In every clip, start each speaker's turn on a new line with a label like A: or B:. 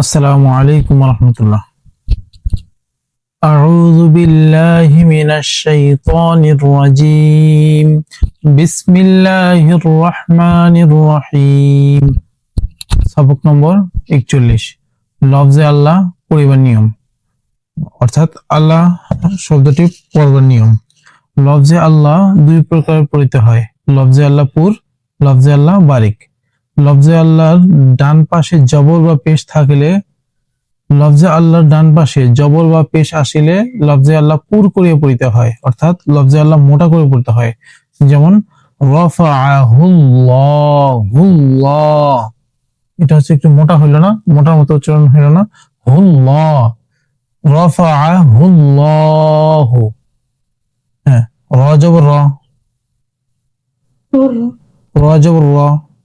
A: আসসালামু আলাইকুম রহমতুল্লাহ أعوذ بالله من الشيطان الرجيم بسم الله الرحمن الرحيم সবক নম্বর একচল্লিশ লফজে আল্লাহ পড়িবার নিয়ম অর্থাৎ আল্লাহ শব্দটি পড়বার নিয়ম লফজে আল্লাহ দুই প্রকার পড়িতে হয় লফজে আল্লাহ পুর লফজে আল্লাহ বারিক লফজে আল্লাহর ডান পাশে জবর বা পেশ থাকলে লফজে আল্লাহর ডান পাশে জবর বা পেশ আসিলে লফজে আল্লাহ পুর করিয়া পড়িতে হয় অর্থাৎ লফজে আল্লাহ মোটা করে পড়তে হয়। যেমন এটা হচ্ছে একটু মোটা হইল না মোটার মতো উচ্চারণ হইল না হুল্লাহ রফাহুল্লাহু হ্যাঁ র জবর র। র জবর র।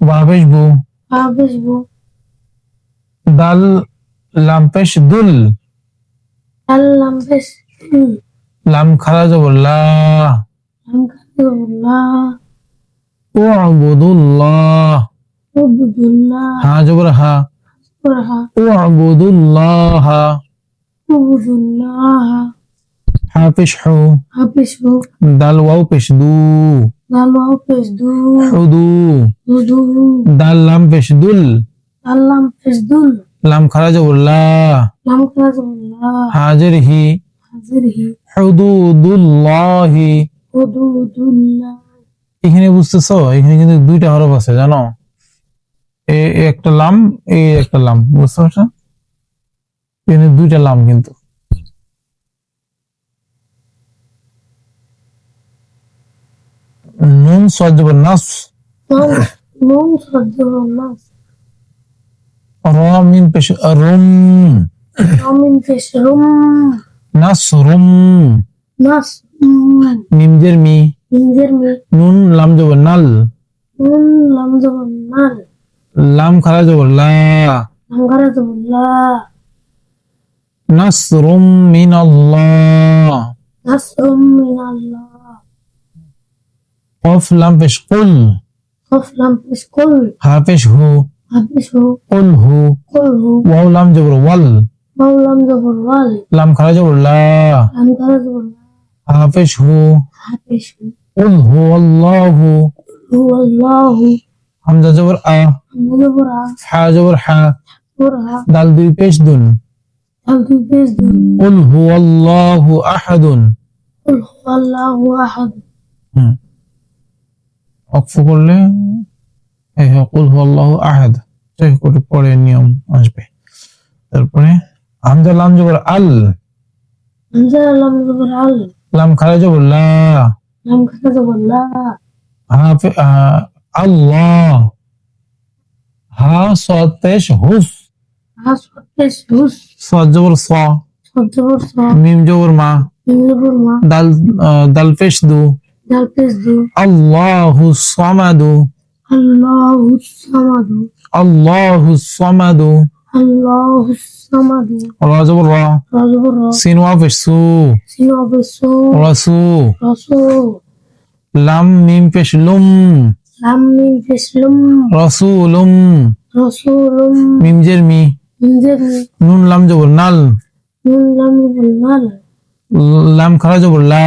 B: বাবেশ
A: বু বাবেশ বু দাল লাম্পেশ দুল। দাল
B: লাম্পেশ দুল।
A: লাম
B: খারাজ
A: বল্লা
B: লাম খারাজ
A: হা জবর হা।
B: উবুদুল্লাহ
A: উবুদুল্লাহ
B: عبد الله
A: হা পেশ হু
B: حبسه
A: দাল ওয়াও পেশ দু
B: دلوا بسدو
A: হুদু
B: دودو
A: দাল লাম পেশ দুল
B: هلم بسدل
A: লাম খারা জবর লা
B: لم كذب الله
A: হাজির হি
B: حذره
A: হুদুদুল্লাহি
B: حدود الله
A: এখানে বুঝতেছো এখানে কিন্তু দুইটা হরফ আছে জানো এ এ একটা লাম এই একটা লাম বুঝতে পারছো এখানে দুইটা লাম কিন্তু منصدب النص منصدب
B: النص رام بش رم
A: رام بش رم نصرم
B: نصر ميم
A: دير مي
B: ميم
A: دير مي
B: نون لام
A: جو نل نون لام
B: جو نل لام
A: خلا جو لا لام
B: خلا جو
A: لا نصر من الله
B: نصر من الله
A: قف لام فيش قل.
B: قف لام فيش
A: قل. ها فيش
B: هو.
A: ها فيش
B: هو.
A: قل هو. قل هو.
B: واو لام جبر
A: وال. واو لام جبر
B: وال. لام
A: خرج جبر لا.
B: لام
A: خرج جبر لا.
B: ها فيش هو. ها فيش هو. قل هو الله
A: هو الله حمزة
B: جبر
A: أ. حمزة جبر
B: أ.
A: حا جبر حا. دال
B: دوي پیش
A: دون دال دوي پیش دون
B: قل هو الله أحد.
A: قل هو الله أحد. অক্ষ করলে এই হকুল আল্লাহ আহাদ। চেক করে পরে নিয়ম আসবে। তারপরে হামজা লাম জবর আল।
B: হামজা লাম জবর আল।
A: লাম খারা জবর আল্লাহ। হা সতেশ হুস মা। দাল দাল দু।
B: আল্লাহু সামাদু।
A: আল্লাহু সামাদু।
B: আল্লাহু সামাদু।
A: আল্লাহু সামাদু।
B: আল্লাহ
A: রা জবর রা সিন ওয়াফ সু।
B: সিন
A: রাসু
B: রাসু
A: লাম মিম পেশলুম লাম।
B: মিম পেশ লুম।
A: রাসূলুম। মিম জের
B: মিম জের
A: নুন লাম জবর নাল।
B: নুন
A: লাম জবর নাল। লাম খারা জবর লা।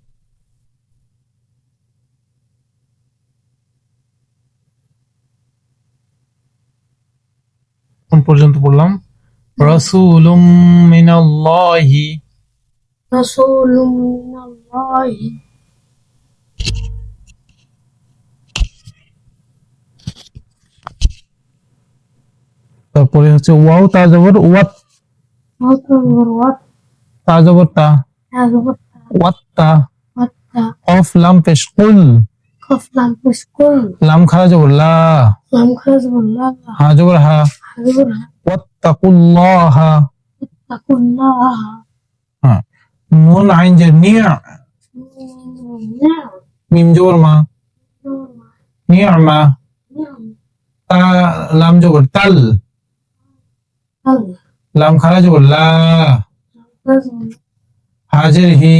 A: পর্যন্ত পড়লাম। রাসূলুম মিনাল্লাহি।
B: রাসূলুম মিনাল্লাহি।
A: তারপরে হচ্ছে ওয়াও তা জবর ওয়াত। তা জবর তা। ওয়াত তা। অফ লাম পেশ কুল।
B: কফ
A: লাম
B: পেশকুন লাম
A: হা জবুল হা হা জবুল আইন যে নিয়া মিম মা
B: নিয়া
A: মা লাম জবর তাল লাম খারা জবুল লা হাজির হি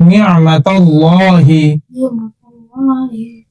A: নিয়ামাতাল্লাহি
B: নিয়ামাত are you.